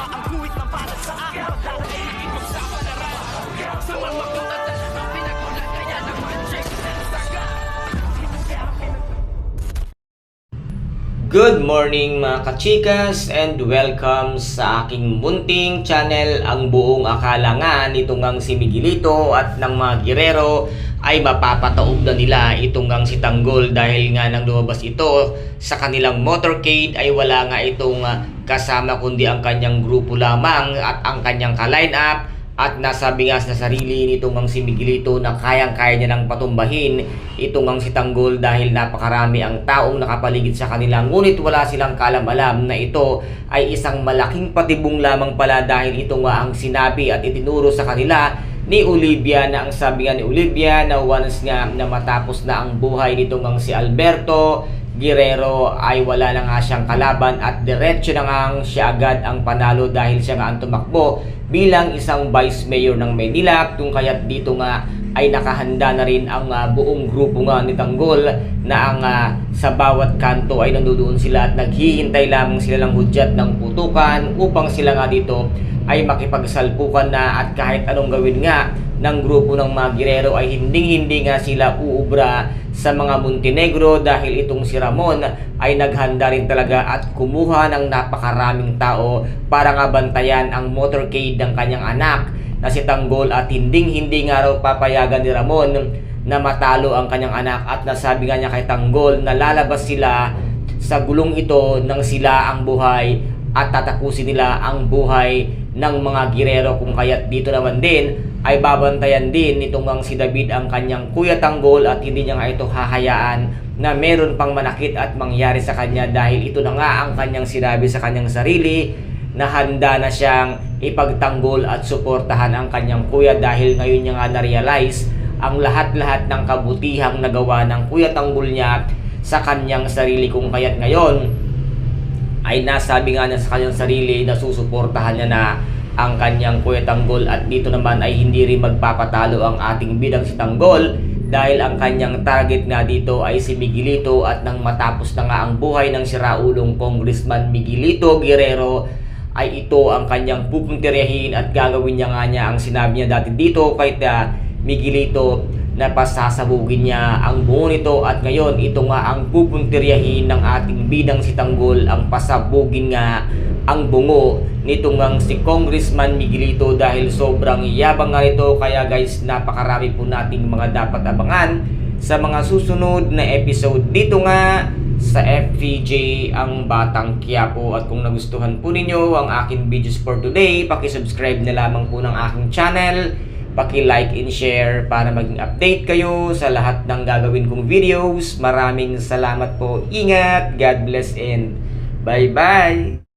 Ang guhit na para sa akin. Pagdadaig ipagsapalaran Sa mga katatan Ang pinagulat kaya Good morning mga kachikas and welcome sa aking munting channel ang buong akala nga. Nitong ang si Miguelito at ng mga girero ay mapapataob na nila itong ang si Tanggol dahil nga nang lumabas ito sa kanilang motorcade ay wala nga itong ah, kasama kundi ang kanyang grupo lamang at ang kanyang ka-line up at nasabi nga sa sarili nitong ang si Miguelito na kayang-kaya niya nang patumbahin itong ang si Tanggol dahil napakarami ang taong nakapaligid sa kanila. Ngunit wala silang kalam-alam na ito ay isang malaking patibong lamang pala dahil ito nga ang sinabi at itinuro sa kanila ni Olivia na ang sabi nga ni Olivia na once nga na matapos na ang buhay nitong ang si Alberto Guerrero ay wala na nga siyang kalaban at diretso na nga siya agad ang panalo dahil siya nga ang tumakbo bilang isang vice mayor ng Maynila. Kung kaya't dito nga ay nakahanda na rin ang ah, buong grupo nga ni Tanggol na ang ah, sa bawat kanto ay nandoon sila at naghihintay lamang sila ng hudyat ng putukan upang sila nga dito ay makipagsalpukan na at kahit anong gawin nga ng grupo ng mga girero ay hinding-hindi nga sila uubra sa mga Montenegro dahil itong si Ramon ay naghanda rin talaga at kumuha ng napakaraming tao para nga bantayan ang motorcade ng kanyang anak na si Tanggol at hinding-hindi nga raw papayagan ni Ramon na matalo ang kanyang anak. At nasabi nga niya kay Tanggol na lalabas sila sa gulong ito nang sila ang buhay at tatapusin nila ang buhay ng mga girero. Kung kaya't dito naman din ay babantayan din nitong ang si David ang kanyang kuya tanggol at hindi niya nga ito hahayaan na meron pang manakit at mangyari sa kanya dahil ito na nga ang kanyang sinabi sa kanyang sarili na handa na siyang ipagtanggol at suportahan ang kanyang kuya dahil ngayon niya nga na-realize ang lahat-lahat ng kabutihang nagawa ng kuya tanggol niya sa kanyang sarili. Kung kaya't ngayon ay nasabi nga niya sa kanyang sarili na susuportahan niya na ang kanyang Kuya Tanggol. At dito naman ay hindi rin magpapatalo ang ating bidang si Tanggol dahil ang kanyang target nga dito ay si Miguelito. At nang matapos na nga ang buhay ng siraulong Congressman Miguelito Guerrero ay ito ang kanyang pupuntiryahin at gagawin niya nga niya ang sinabi niya dati dito kay uh, Miguelito na pasasabugin niya ang buo nito at ngayon ito nga ang pupuntiryahin ng ating bidang si Tanggol ang pasabugin nga ang bungo nitong ang si Congressman Miguelito dahil sobrang yabang nga nito. Kaya guys napakarami po nating mga dapat abangan sa mga susunod na episode. Dito nga sa FVJ ang Batang Quiapo at kung nagustuhan po ninyo ang aking videos for today paki-subscribe na lamang po ng aking channel paki-like and share para maging update kayo sa lahat ng gagawin kong videos. Maraming salamat po. Ingat, God bless and bye-bye!